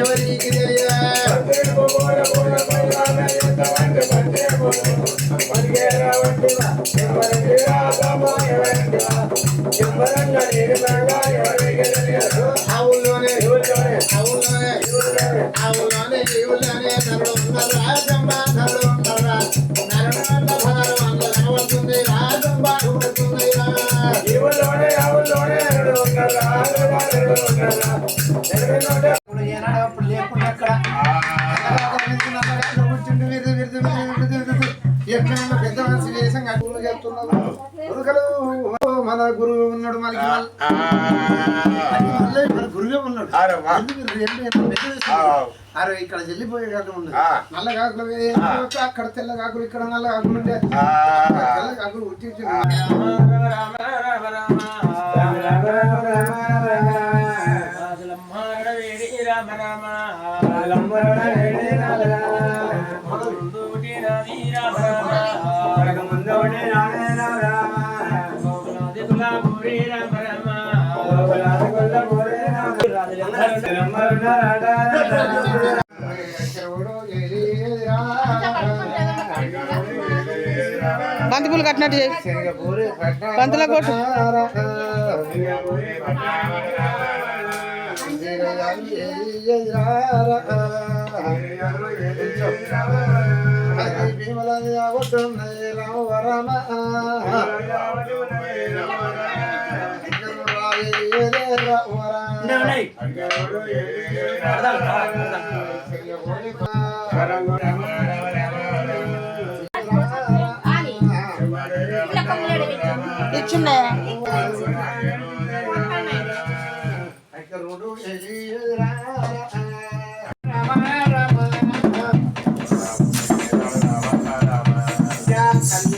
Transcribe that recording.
ఎవరికి తెలియదా ఆవుల్లోనే ఆవుల్లోనే పెద్ద మనిషి వేసం చెప్తున్నారు మన గురువు ఉన్నాడు మనకి మన గురువే ఉన్నాడు అరే అరే ఇక్కడ చెల్లిపోయే కాకుండా ఉంది నల్ల కాకులు అక్కడ తెల్ల కాకులు ఇక్కడ నల్ల కాకులు ఉండే తెల్ల కాకులు ఉట్టి బంతిపూలు కట్టినట్టు చేయి. పంతుల కొట్టు. ఇచ్చున్నాయా రామ రామ